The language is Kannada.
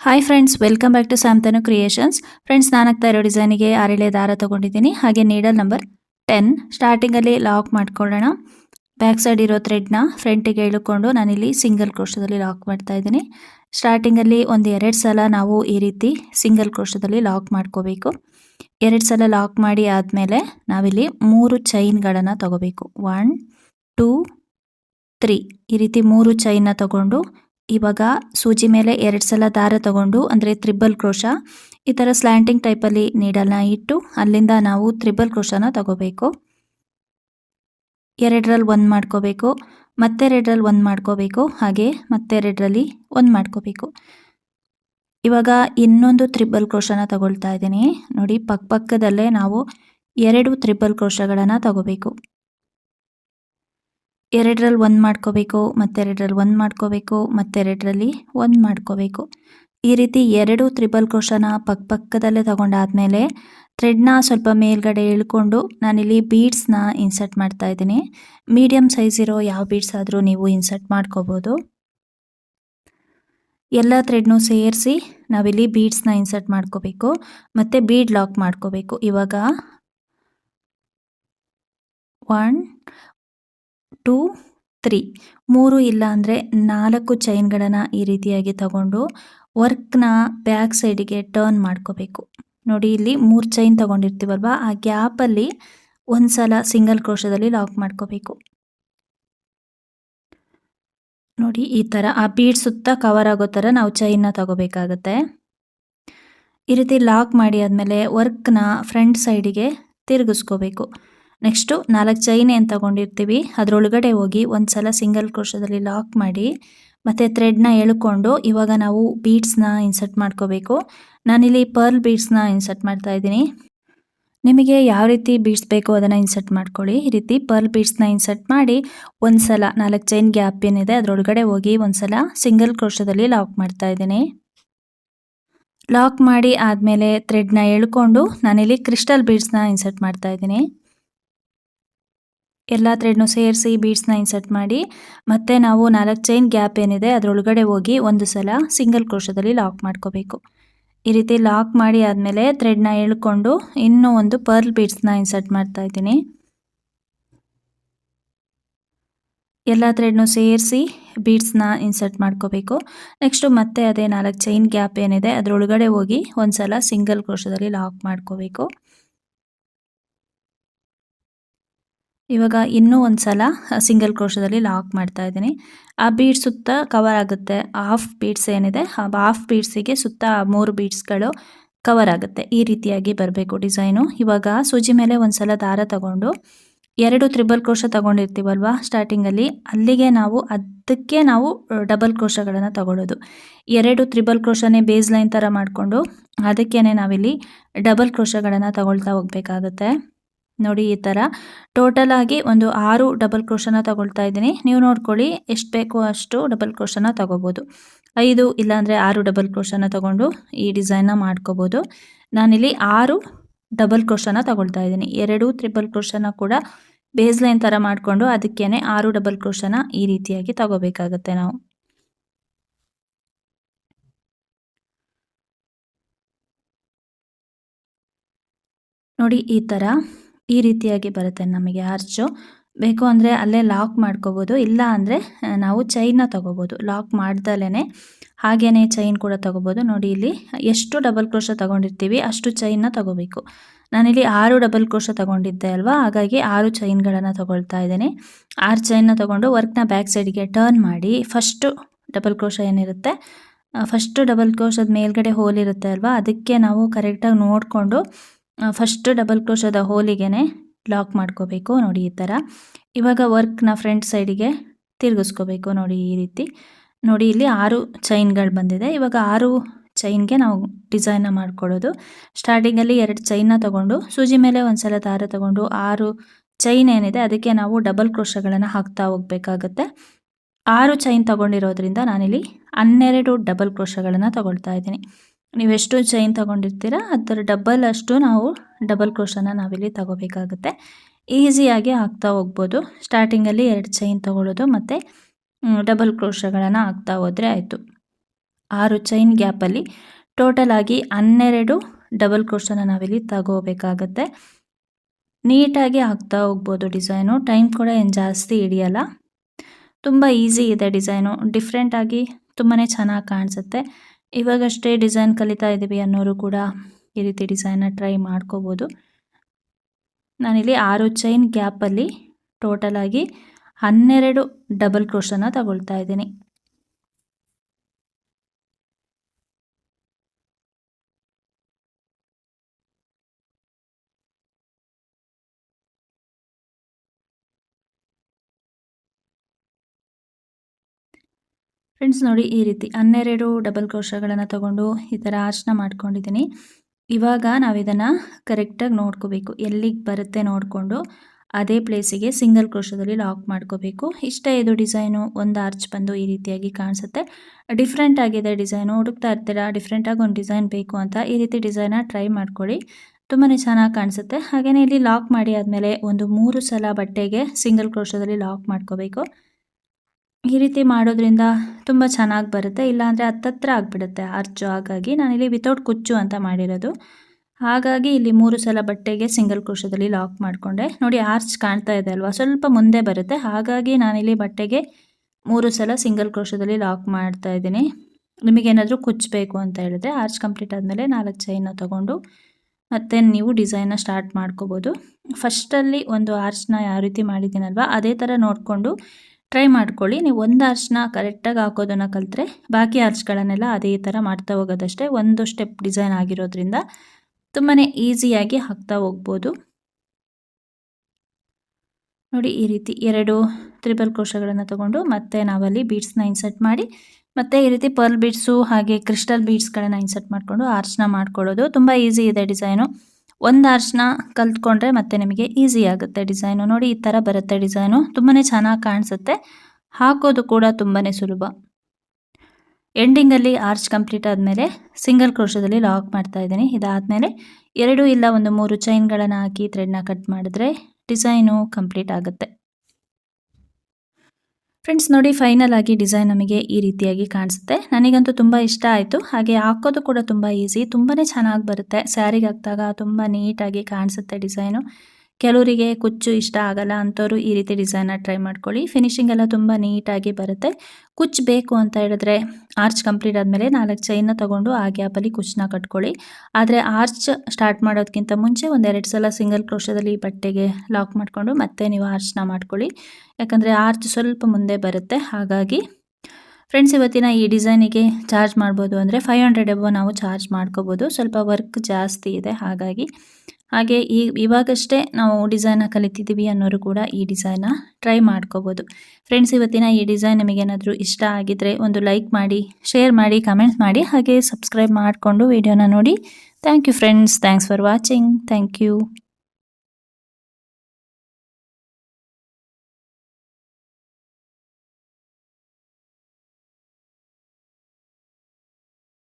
Hi friends welcome back to Samthanu creations friends ನಾನಾಗ್ತಾ ಇರೋ ಡಿಸೈನಿಗೆ ಆರೆಳೆ ದಾರ ತೊಗೊಂಡಿದ್ದೀನಿ. ಹಾಗೆ ನೀಡಲ್ ನಂಬರ್ ಟೆನ್ ಸ್ಟಾರ್ಟಿಂಗಲ್ಲಿ ಲಾಕ್ ಮಾಡ್ಕೊಳ್ಳೋಣ. ಬ್ಯಾಕ್ ಸೈಡ್ ಇರೋ ಥ್ರೆಡ್ನ ಫ್ರಂಟಿಗೆ ನಾನು ನಾನಿಲ್ಲಿ ಸಿಂಗಲ್ ಕೋಶದಲ್ಲಿ ಲಾಕ್ ಮಾಡ್ತಾ ಇದ್ದೀನಿ. ಸ್ಟಾರ್ಟಿಂಗಲ್ಲಿ ಒಂದು ಎರಡು ಸಲ ನಾವು ಈ ರೀತಿ ಸಿಂಗಲ್ ಕೋಶದಲ್ಲಿ ಲಾಕ್ ಮಾಡ್ಕೋಬೇಕು. ಎರಡು ಸಲ ಲಾಕ್ ಮಾಡಿ ಆದಮೇಲೆ ನಾವಿಲ್ಲಿ ಮೂರು ಚೈನ್ಗಳನ್ನು ತಗೋಬೇಕು. ಒನ್ ಟೂ ತ್ರೀ ಈ ರೀತಿ ಮೂರು ಚೈನ್ನ ತಗೊಂಡು ಇವಾಗ ಸೂಜಿ ಮೇಲೆ ಎರಡು ಸಲ ದಾರ ತಗೊಂಡು, ಅಂದರೆ ತ್ರಿಬಲ್ ಕ್ರೋಶ, ಈ ಥರ ಸ್ಲ್ಯಾಂಟಿಂಗ್ ಟೈಪಲ್ಲಿ ನೀಡಲ್ನ ಇಟ್ಟು, ಅಲ್ಲಿಂದ ನಾವು ತ್ರಿಬಲ್ ಕ್ರೋಶನ ತಗೋಬೇಕು. ಎರಡರಲ್ಲಿ ಒಂದು ಮಾಡ್ಕೋಬೇಕು ಮತ್ತೆರಡರಲ್ಲಿ ಒಂದು ಮಾಡ್ಕೋಬೇಕು, ಹಾಗೆ ಮತ್ತೆರಡರಲ್ಲಿ ಒಂದು ಮಾಡ್ಕೋಬೇಕು. ಇವಾಗ ಇನ್ನೊಂದು ತ್ರಿಬಲ್ ಕ್ರೋಶನ ತಗೊಳ್ತಾ ಇದ್ದೀನಿ. ನೋಡಿ ಪಕ್ಕಪಕ್ಕದಲ್ಲೇ ನಾವು ಎರಡು ತ್ರಿಬಲ್ ಕ್ರೋಶಗಳನ್ನು ತಗೋಬೇಕು. ಎರಡರಲ್ಲಿ ಒಂದು ಮಾಡ್ಕೋಬೇಕು, ಮತ್ತೆರಡರಲ್ಲಿ ಒಂದು ಮಾಡ್ಕೋಬೇಕು, ಮತ್ತೆರಡರಲ್ಲಿ ಒಂದು ಮಾಡ್ಕೋಬೇಕು. ಈ ರೀತಿ ಎರಡು ತ್ರಿಬಲ್ ಕ್ರೋಶನ ಪಕ್ಕ ಪಕ್ಕದಲ್ಲೇ ತಗೊಂಡಾದ್ಮೇಲೆ ಥ್ರೆಡ್ನ ಸ್ವಲ್ಪ ಮೇಲ್ಗಡೆ ಇಳ್ಕೊಂಡು ನಾನಿಲ್ಲಿ ಬೀಡ್ಸ್ನ ಇನ್ಸರ್ಟ್ ಮಾಡ್ತಾ ಇದ್ದೀನಿ. ಮೀಡಿಯಮ್ ಸೈಜ್ ಇರೋ ಯಾವ ಬೀಡ್ಸ್ ಆದರೂ ನೀವು ಇನ್ಸರ್ಟ್ ಮಾಡ್ಕೋಬೋದು. ಎಲ್ಲ ಥ್ರೆಡ್ನು ಸೇರಿಸಿ ನಾವಿಲ್ಲಿ ಬೀಡ್ಸ್ನ ಇನ್ಸರ್ಟ್ ಮಾಡ್ಕೋಬೇಕು, ಮತ್ತು ಬೀಡ್ ಲಾಕ್ ಮಾಡ್ಕೋಬೇಕು. ಇವಾಗ, ಒನ್ ಟೂ, ತ್ರೀ. ಮೂರು ಇಲ್ಲ ಅಂದರೆ ನಾಲ್ಕು ಚೈನ್ಗಳನ್ನು ಈ ರೀತಿಯಾಗಿ ತಗೊಂಡು ವರ್ಕ್ನ ಬ್ಯಾಕ್ ಸೈಡಿಗೆ ಟರ್ನ್ ಮಾಡ್ಕೋಬೇಕು. ನೋಡಿ, ಇಲ್ಲಿ ಮೂರು ಚೈನ್ ತಗೊಂಡಿರ್ತೀವಲ್ವ? ಆ ಗ್ಯಾಪಲ್ಲಿ ಒಂದು ಸಲ ಸಿಂಗಲ್ ಕ್ರೋಶದಲ್ಲಿ ಲಾಕ್ ಮಾಡ್ಕೋಬೇಕು. ನೋಡಿ, ಈ ಥರ ಆ ಬೀಡ್ ಸುತ್ತ ಕವರ್ ಆಗೋ ಥರ ನಾವು ಚೈನ್ನ ತಗೋಬೇಕಾಗತ್ತೆ. ಈ ರೀತಿ ಲಾಕ್ ಮಾಡಿ ಆದಮೇಲೆ ವರ್ಕ್ನ ಫ್ರಂಟ್ ಸೈಡಿಗೆ ತಿರುಗಿಸ್ಕೋಬೇಕು. ನೆಕ್ಸ್ಟು ನಾಲ್ಕು ಚೈನ್ ಏನು ತಗೊಂಡಿರ್ತೀವಿ? ಅದರೊಳಗಡೆ ಹೋಗಿ ಒಂದು ಸಲ ಸಿಂಗಲ್ ಕ್ರೋಶದಲ್ಲಿ ಲಾಕ್ ಮಾಡಿ, ಮತ್ತು ಥ್ರೆಡ್ನ ಎಳ್ಕೊಂಡು ಇವಾಗ ನಾವು ಬೀಡ್ಸ್ನ ಇನ್ಸರ್ಟ್ ಮಾಡ್ಕೋಬೇಕು. ನಾನಿಲ್ಲಿ ಪರ್ಲ್ ಬೀಡ್ಸ್ನ ಇನ್ಸರ್ಟ್ ಮಾಡ್ತಾ ಇದ್ದೀನಿ. ನಿಮಗೆ ಯಾವ ರೀತಿ ಬೀಡ್ಸ್ ಬೇಕೋ ಅದನ್ನು ಇನ್ಸರ್ಟ್ ಮಾಡ್ಕೊಳ್ಳಿ. ಈ ರೀತಿ ಪರ್ಲ್ ಬೀಡ್ಸ್ನ ಇನ್ಸರ್ಟ್ ಮಾಡಿ ಒಂದು ಸಲ ನಾಲ್ಕು ಚೈನ್ ಗ್ಯಾಪ್ ಏನಿದೆ ಅದರೊಳಗಡೆ ಹೋಗಿ ಒಂದು ಸಲ ಸಿಂಗಲ್ ಕ್ರೋಶದಲ್ಲಿ ಲಾಕ್ ಮಾಡ್ತಾ ಇದ್ದೀನಿ. ಲಾಕ್ ಮಾಡಿ ಆದಮೇಲೆ ಥ್ರೆಡ್ನ ಎಳ್ಕೊಂಡು ನಾನಿಲ್ಲಿ ಕ್ರಿಸ್ಟಲ್ ಬೀಡ್ಸ್ನ ಇನ್ಸರ್ಟ್ ಮಾಡ್ತಾ ಇದ್ದೀನಿ. ಎಲ್ಲ ಥ್ರೆಡ್ನು ಸೇರಿಸಿ ಬೀಡ್ಸ್ನ ಇನ್ಸರ್ಟ್ ಮಾಡಿ, ಮತ್ತೆ ನಾವು ನಾಲ್ಕು ಚೈನ್ ಗ್ಯಾಪ್ ಏನಿದೆ ಅದರೊಳಗಡೆ ಹೋಗಿ ಒಂದು ಸಲ ಸಿಂಗಲ್ ಕ್ರೋಶದಲ್ಲಿ ಲಾಕ್ ಮಾಡ್ಕೋಬೇಕು. ಈ ರೀತಿ ಲಾಕ್ ಮಾಡಿ ಆದಮೇಲೆ ಥ್ರೆಡ್ನ ಎಳ್ಕೊಂಡು ಇನ್ನೂ ಒಂದು ಪರ್ಲ್ ಬೀಡ್ಸ್ನ ಇನ್ಸರ್ಟ್ ಮಾಡ್ತಾ ಇದ್ದೀನಿ. ಎಲ್ಲ ಥ್ರೆಡ್ನು ಸೇರಿಸಿ ಬೀಡ್ಸ್ನ ಇನ್ಸರ್ಟ್ ಮಾಡ್ಕೋಬೇಕು. ನೆಕ್ಸ್ಟು ಮತ್ತೆ ಅದೇ ನಾಲ್ಕು ಚೈನ್ ಗ್ಯಾಪ್ ಏನಿದೆ ಅದರೊಳಗಡೆ ಹೋಗಿ ಒಂದು ಸಲ ಸಿಂಗಲ್ ಕ್ರೋಶದಲ್ಲಿ ಲಾಕ್ ಮಾಡ್ಕೋಬೇಕು. ಇವಾಗ ಇನ್ನೂ ಒಂದು ಸಲ ಸಿಂಗಲ್ ಕ್ರೋಶದಲ್ಲಿ ಲಾಕ್ ಮಾಡ್ತಾ ಇದ್ದೀನಿ. ಆ ಬೀಡ್ಸ್ ಸುತ್ತ ಕವರ್ ಆಗುತ್ತೆ. ಹಾಫ್ ಬೀಡ್ಸ್ ಏನಿದೆ ಹಾಫ್ ಬೀಡ್ಸಿಗೆ ಸುತ್ತ ಮೂರು ಬೀಡ್ಸ್ಗಳು ಕವರ್ ಆಗುತ್ತೆ. ಈ ರೀತಿಯಾಗಿ ಬರಬೇಕು ಡಿಸೈನು. ಇವಾಗ ಸೂಜಿ ಮೇಲೆ ಒಂದು ಸಲ ದಾರ ತಗೊಂಡು ಎರಡು ತ್ರಿಬಲ್ ಕ್ರೋಶ ತಗೊಂಡಿರ್ತೀವಲ್ವಾ ಸ್ಟಾರ್ಟಿಂಗಲ್ಲಿ ಅಲ್ಲಿಗೆ ನಾವು, ಅದಕ್ಕೆ ನಾವು ಡಬಲ್ ಕ್ರೋಶಗಳನ್ನು ತಗೊಳ್ಳೋದು. ಎರಡು ತ್ರಿಬಲ್ ಕ್ರೋಶನೇ ಬೇಸ್ ಲೈನ್ ಥರ ಮಾಡಿಕೊಂಡು ಅದಕ್ಕೇ ನಾವಿಲ್ಲಿ ಡಬಲ್ ಕ್ರೋಶಗಳನ್ನು ತಗೊಳ್ತಾ ಹೋಗಬೇಕಾಗತ್ತೆ. ನೋಡಿ ಈ ಥರ ಟೋಟಲ್ ಆಗಿ ಒಂದು ಆರು ಡಬಲ್ ಕ್ರೋಶನ ತಗೊಳ್ತಾ ಇದ್ದೀನಿ. ನೀವು ನೋಡ್ಕೊಳ್ಳಿ ಎಷ್ಟು ಬೇಕೋ ಅಷ್ಟು ಡಬಲ್ ಕ್ರೋಶನ ತಗೋಬೋದು. ಐದು ಇಲ್ಲಾಂದರೆ ಆರು ಡಬಲ್ ಕ್ರೋಶನ ತಗೊಂಡು ಈ ಡಿಸೈನ್ನ ಮಾಡ್ಕೋಬೋದು. ನಾನಿಲ್ಲಿ ಆರು ಡಬಲ್ ಕ್ರೋಶನ ತಗೊಳ್ತಾ ಇದ್ದೀನಿ. ಎರಡು ತ್ರಿಬಲ್ ಕ್ರೋಶನ ಕೂಡ ಬೇಸ್ ಲೈನ್ ಥರ ಮಾಡಿಕೊಂಡು ಅದಕ್ಕೇ ಆರು ಡಬಲ್ ಕ್ರೋಶನ ಈ ರೀತಿಯಾಗಿ ತಗೋಬೇಕಾಗತ್ತೆ ನಾವು. ನೋಡಿ ಈ ಥರ ಈ ರೀತಿಯಾಗಿ ಬರುತ್ತೆ ನಮಗೆ ಆರ್ಚು ಬೇಕು ಅಂದರೆ ಅಲ್ಲೇ ಲಾಕ್ ಮಾಡ್ಕೋಬೋದು, ಇಲ್ಲ ಅಂದರೆ ನಾವು ಚೈನ್ನ ತೊಗೋಬೋದು. ಲಾಕ್ ಮಾಡ್ದಲೇ ಹಾಗೆಯೇ ಚೈನ್ ಕೂಡ ತೊಗೋಬೋದು. ನೋಡಿ ಇಲ್ಲಿ ಎಷ್ಟು ಡಬಲ್ ಕ್ರೋಶ ತೊಗೊಂಡಿರ್ತೀವಿ, ಅಷ್ಟು ಚೈನ್ನ ತೊಗೋಬೇಕು. ನಾನಿಲ್ಲಿ ಆರು ಡಬಲ್ ಕ್ರೋಶ ತೊಗೊಂಡಿದ್ದೆ ಅಲ್ವಾ? ಹಾಗಾಗಿ ಆರು ಚೈನ್ಗಳನ್ನು ತೊಗೊಳ್ತಾ ಇದ್ದೀನಿ. ಆರು ಚೈನ್ನ ತೊಗೊಂಡು ವರ್ಕ್ನ ಬ್ಯಾಕ್ ಸೈಡಿಗೆ ಟರ್ನ್ ಮಾಡಿ ಫಸ್ಟು ಡಬಲ್ ಕ್ರೋಶ ಏನಿರುತ್ತೆ ಫಸ್ಟು ಡಬಲ್ ಕ್ರೋಶದ ಮೇಲ್ಗಡೆ ಹೋಲ್ ಇರುತ್ತೆ ಅಲ್ವಾ? ಅದಕ್ಕೆ ನಾವು ಕರೆಕ್ಟಾಗಿ ನೋಡಿಕೊಂಡು ಫಸ್ಟ್ ಡಬಲ್ ಕ್ರೋಶದ ಹೋಲಿಗೆನೆ ಲಾಕ್ ಮಾಡ್ಕೋಬೇಕು ನೋಡಿ ಈ ಥರ ಇವಾಗ ವರ್ಕ್ನ ಫ್ರಂಟ್ ಸೈಡಿಗೆ ತಿರುಗಿಸ್ಕೋಬೇಕು ನೋಡಿ ಈ ರೀತಿ. ನೋಡಿ ಇಲ್ಲಿ ಆರು ಚೈನ್ಗಳು ಬಂದಿದೆ. ಇವಾಗ ಆರು ಚೈನ್ಗೆ ನಾವು ಡಿಸೈನ್ನ ಮಾಡ್ಕೊಳ್ಳೋದು ಸ್ಟಾರ್ಟಿಂಗಲ್ಲಿ ಎರಡು ಚೈನ್ನ ತೊಗೊಂಡು, ಸೂಜಿ ಮೇಲೆ ಒಂದು ಸಲ ದಾರ ತೊಗೊಂಡು ಆರು ಚೈನ್ ಏನಿದೆ ಅದಕ್ಕೆ ನಾವು ಡಬಲ್ ಕ್ರೋಶಗಳನ್ನು ಹಾಕ್ತಾ ಹೋಗಬೇಕಾಗತ್ತೆ. ಆರು ಚೈನ್ ತೊಗೊಂಡಿರೋದ್ರಿಂದ ನಾನಿಲ್ಲಿ ಹನ್ನೆರಡು ಡಬಲ್ ಕ್ರೋಶಗಳನ್ನು ತಗೊಳ್ತಾ ಇದ್ದೀನಿ. ನೀವೆಷ್ಟು ಚೈನ್ ತೊಗೊಂಡಿರ್ತೀರ ಅದರ ಡಬಲ್ ಅಷ್ಟು ನಾವು ಡಬಲ್ ಕ್ರೋಶನ ನಾವಿಲ್ಲಿ ತಗೋಬೇಕಾಗುತ್ತೆ. ಈಸಿಯಾಗಿ ಹಾಕ್ತಾ ಹೋಗ್ಬೋದು. ಸ್ಟಾರ್ಟಿಂಗಲ್ಲಿ ಎರಡು ಚೈನ್ ತೊಗೊಳ್ಳೋದು ಮತ್ತು ಡಬಲ್ ಕ್ರೋಶಗಳನ್ನು ಹಾಕ್ತಾ ಹೋದರೆ ಆಯಿತು. ಆರು ಚೈನ್ ಗ್ಯಾಪಲ್ಲಿ ಟೋಟಲ್ ಆಗಿ ಹನ್ನೆರಡು ಡಬಲ್ ಕ್ರೋಶನ ನಾವಿಲ್ಲಿ ತಗೋಬೇಕಾಗತ್ತೆ. ನೀಟಾಗಿ ಹಾಕ್ತಾ ಹೋಗ್ಬೋದು ಡಿಸೈನು. ಟೈಮ್ ಕೂಡ ಏನು ಜಾಸ್ತಿ ಹಿಡಿಯಲ್ಲ. ತುಂಬ ಈಸಿ ಇದೆ ಡಿಸೈನು. ಡಿಫ್ರೆಂಟಾಗಿ ತುಂಬಾ ಚೆನ್ನಾಗಿ ಕಾಣಿಸುತ್ತೆ. ಇವಾಗಷ್ಟೇ ಡಿಸೈನ್ ಕಲಿತಾ ಇದ್ದೀವಿ ಅನ್ನೋರು ಕೂಡ ಈ ರೀತಿ ಡಿಸೈನ್ನ ಟ್ರೈ ಮಾಡ್ಕೋಬೋದು. ನಾನಿಲ್ಲಿ ಆರು ಚೈನ್ ಗ್ಯಾಪಲ್ಲಿ ಟೋಟಲ್ ಆಗಿ ಹನ್ನೆರಡು ಡಬಲ್ ಕ್ರೋಶನ ತಗೊಳ್ತಾ ಇದ್ದೀನಿ. ಫ್ರೆಂಡ್ಸ್ ನೋಡಿ ಈ ರೀತಿ ಹನ್ನೆರಡು ಡಬಲ್ ಕ್ರೋಶಗಳನ್ನು ತಗೊಂಡು ಈ ಥರ ಆಚನ ಮಾಡ್ಕೊಂಡಿದ್ದೀನಿ. ಇವಾಗ ನಾವು ಇದನ್ನು ಕರೆಕ್ಟಾಗಿ ನೋಡ್ಕೋಬೇಕು. ಎಲ್ಲಿಗೆ ಬರುತ್ತೆ ನೋಡಿಕೊಂಡು ಅದೇ ಪ್ಲೇಸಿಗೆ ಸಿಂಗಲ್ ಕ್ರೋಶದಲ್ಲಿ ಲಾಕ್ ಮಾಡ್ಕೋಬೇಕು. ಇಷ್ಟೇ ಇದು ಡಿಸೈನು ಒಂದು ಆರ್ಚ್ ಬಂದು ಈ ರೀತಿಯಾಗಿ ಕಾಣಿಸುತ್ತೆ. ಡಿಫ್ರೆಂಟ್ ಆಗಿದೆ ಡಿಸೈನು ಹುಡುಕ್ತಾ ಇರ್ತೀರಾ? ಡಿಫ್ರೆಂಟಾಗಿ ಒಂದು ಡಿಸೈನ್ ಬೇಕು ಅಂತ ಈ ರೀತಿ ಡಿಸೈನ ಟ್ರೈ ಮಾಡ್ಕೊಳ್ಳಿ. ತುಂಬಾ ಚೆನ್ನಾಗಿ ಕಾಣಿಸುತ್ತೆ. ಹಾಗೆಯೇ ಇಲ್ಲಿ ಲಾಕ್ ಮಾಡಿ ಆದಮೇಲೆ ಒಂದು ಮೂರು ಸಲ ಬಟ್ಟೆಗೆ ಸಿಂಗಲ್ ಕ್ರೋಶದಲ್ಲಿ ಲಾಕ್ ಮಾಡ್ಕೋಬೇಕು. ಈ ರೀತಿ ಮಾಡೋದ್ರಿಂದ ತುಂಬ ಚೆನ್ನಾಗಿ ಬರುತ್ತೆ. ಇಲ್ಲಾಂದರೆ ಹತ್ತತ್ರ ಆಗಿಬಿಡುತ್ತೆ. ಅರ್ಚು ಹಾಗಾಗಿ ನಾನಿಲ್ಲಿ ವಿತೌಟ್ ಕುಚ್ಚು ಅಂತ ಮಾಡಿರೋದು. ಹಾಗಾಗಿ ಇಲ್ಲಿ ಮೂರು ಸಲ ಬಟ್ಟೆಗೆ ಸಿಂಗಲ್ ಕ್ರೋಶದಲ್ಲಿ ಲಾಕ್ ಮಾಡಿಕೊಂಡೆ. ನೋಡಿ ಆರ್ಚ್ ಕಾಣ್ತಾ ಇದೆ ಅಲ್ವಾ? ಸ್ವಲ್ಪ ಮುಂದೆ ಬರುತ್ತೆ. ಹಾಗಾಗಿ ನಾನಿಲ್ಲಿ ಬಟ್ಟೆಗೆ ಮೂರು ಸಲ ಸಿಂಗಲ್ ಕ್ರೋಶದಲ್ಲಿ ಲಾಕ್ ಮಾಡ್ತಾ ಇದ್ದೀನಿ. ನಿಮಗೇನಾದರೂ ಕುಚ್ಚಬೇಕು ಅಂತ ಹೇಳಿದ್ರೆ ಆರ್ಚ್ ಕಂಪ್ಲೀಟ್ ಆದಮೇಲೆ ನಾಲ್ಕು ಚೈನ ತೊಗೊಂಡು ಮತ್ತೆ ನೀವು ಡಿಸೈನ್ನ ಸ್ಟಾರ್ಟ್ ಮಾಡ್ಕೋಬೋದು. ಫಸ್ಟಲ್ಲಿ ಒಂದು ಆರ್ಚ್ನ ಯಾವ ರೀತಿ ಮಾಡಿದ್ದೀನಲ್ವ, ಅದೇ ಥರ ನೋಡಿಕೊಂಡು ಟ್ರೈ ಮಾಡ್ಕೊಳ್ಳಿ. ನೀವು ಒಂದು ಆರ್ಚ್ನ ಕರೆಕ್ಟಾಗಿ ಹಾಕೋದನ್ನು ಕಲಿತ್ರೆ ಬಾಕಿ ಆರ್ಚ್ಗಳನ್ನೆಲ್ಲ ಅದೇ ಥರ ಮಾಡ್ತಾ ಹೋಗೋದಷ್ಟೇ. ಒಂದು ಸ್ಟೆಪ್ ಡಿಸೈನ್ ಆಗಿರೋದ್ರಿಂದ ತುಂಬಾ ಈಸಿಯಾಗಿ ಹಾಕ್ತಾ ಹೋಗ್ಬೋದು. ನೋಡಿ, ಈ ರೀತಿ ಎರಡು ತ್ರಿಬಲ್ ಕೋಶಗಳನ್ನು ತಗೊಂಡು ಮತ್ತೆ ನಾವಲ್ಲಿ ಬೀಡ್ಸ್ನ ಇನ್ಸರ್ಟ್ ಮಾಡಿ, ಮತ್ತೆ ಈ ರೀತಿ ಪರ್ಲ್ ಬೀಡ್ಸು ಹಾಗೆ ಕ್ರಿಸ್ಟಲ್ ಬೀಡ್ಸ್ಗಳನ್ನು ಇನ್ಸರ್ಟ್ ಮಾಡಿಕೊಂಡು ಆರ್ಚ್ನ ಮಾಡ್ಕೊಳ್ಳೋದು. ತುಂಬ ಈಸಿ ಇದೆ ಡಿಸೈನು ಒಂದು ಆರ್ಚ್ನ ಕಲ್ತ್ಕೊಂಡ್ರೆ ಮತ್ತೆ ನಿಮಗೆ ಈಸಿ ಆಗುತ್ತೆ ಡಿಸೈನು ನೋಡಿ ಈ ಥರ ಬರುತ್ತೆ ಡಿಸೈನು ತುಂಬಾ ಚೆನ್ನಾಗಿ ಕಾಣಿಸುತ್ತೆ. ಹಾಕೋದು ಕೂಡ ತುಂಬಾ ಸುಲಭ. ಎಂಡಿಂಗಲ್ಲಿ ಆರ್ಚ್ ಕಂಪ್ಲೀಟ್ ಆದಮೇಲೆ ಸಿಂಗಲ್ ಕ್ರೋಶದಲ್ಲಿ ಲಾಕ್ ಮಾಡ್ತಾ ಇದ್ದೀನಿ. ಇದಾದಮೇಲೆ ಎರಡು ಇಲ್ಲ ಒಂದು ಮೂರು ಚೈನ್ಗಳನ್ನು ಹಾಕಿ ಥ್ರೆಡ್ನ ಕಟ್ ಮಾಡಿದ್ರೆ ಡಿಸೈನು ಕಂಪ್ಲೀಟ್ ಆಗುತ್ತೆ. ಫ್ರೆಂಡ್ಸ್ ನೋಡಿ ಫೈನಲ್ ಆಗಿ ಡಿಸೈನ್ ನಮಗೆ ಈ ರೀತಿಯಾಗಿ ಕಾಣಿಸುತ್ತೆ. ನನಗಂತೂ ತುಂಬ ಇಷ್ಟ ಆಯಿತು. ಹಾಗೆ ಹಾಕೋದು ಕೂಡ ತುಂಬ ಈಸಿ ತುಂಬಾ ಚೆನ್ನಾಗಿ ಬರುತ್ತೆ. ಸ್ಯಾರಿಗೆ ಹಾಕಿದಾಗ ತುಂಬ ನೀಟಾಗಿ ಕಾಣಿಸುತ್ತೆ ಡಿಸೈನು ಕೆಲವರಿಗೆ ಕುಚ್ಚು ಇಷ್ಟ ಆಗಲ್ಲ ಅಂಥವ್ರು ಈ ರೀತಿ ಡಿಸೈನ ಟ್ರೈ ಮಾಡ್ಕೊಳ್ಳಿ. ಫಿನಿಶಿಂಗ್ ಎಲ್ಲ ತುಂಬ ನೀಟಾಗಿ ಬರುತ್ತೆ. ಕುಚ್ ಬೇಕು ಅಂತ ಹೇಳಿದ್ರೆ ಆರ್ಚ್ ಕಂಪ್ಲೀಟ್ ಆದಮೇಲೆ ನಾಲ್ಕು ಚೈನ್ನ ತೊಗೊಂಡು ಆ ಗ್ಯಾಪಲ್ಲಿ ಕುಚ್ಚನ್ನ ಕಟ್ಕೊಳ್ಳಿ. ಆದರೆ ಆರ್ಚ್ ಸ್ಟಾರ್ಟ್ ಮಾಡೋದಕ್ಕಿಂತ ಮುಂಚೆ ಒಂದೆರಡು ಸಲ ಸಿಂಗಲ್ ಕ್ರೋಶದಲ್ಲಿ ಬಟ್ಟೆಗೆ ಲಾಕ್ ಮಾಡಿಕೊಂಡು ಮತ್ತೆ ನೀವು ಆರ್ಚ್ನ ಮಾಡ್ಕೊಳ್ಳಿ. ಯಾಕಂದರೆ ಆರ್ಚ್ ಸ್ವಲ್ಪ ಮುಂದೆ ಬರುತ್ತೆ. ಹಾಗಾಗಿ ಫ್ರೆಂಡ್ಸ್ ಇವತ್ತಿನ ಈ ಡಿಸೈನಿಗೆ ಚಾರ್ಜ್ ಮಾಡ್ಬೋದು ಅಂದರೆ ಫೈವ್ ಹಂಡ್ರೆಡ್ ಎಬೋ ನಾವು ಚಾರ್ಜ್ ಮಾಡ್ಕೋಬೋದು. ಸ್ವಲ್ಪ ವರ್ಕ್ ಜಾಸ್ತಿ ಇದೆ. ಹಾಗಾಗಿ ಹಾಗೆ ಈ ಇವಾಗಷ್ಟೇ ನಾವು ಡಿಸೈನ ಕಲಿತಿದ್ದೀವಿ ಅನ್ನೋರು ಕೂಡ ಈ ಡಿಸೈನ ಟ್ರೈ ಮಾಡ್ಕೋಬೋದು. ಫ್ರೆಂಡ್ಸ್ ಇವತ್ತಿನ ಈ ಡಿಸೈನ್ ನಿಮಗೇನಾದರೂ ಇಷ್ಟ ಆಗಿದ್ರೆ ಒಂದು ಲೈಕ್ ಮಾಡಿ ಶೇರ್ ಮಾಡಿ ಕಮೆಂಟ್ ಮಾಡಿ, ಹಾಗೆ ಸಬ್ಸ್ಕ್ರೈಬ್ ಮಾಡಿಕೊಂಡು ವಿಡಿಯೋನ ನೋಡಿ. Thank you friends thanks for watching thank you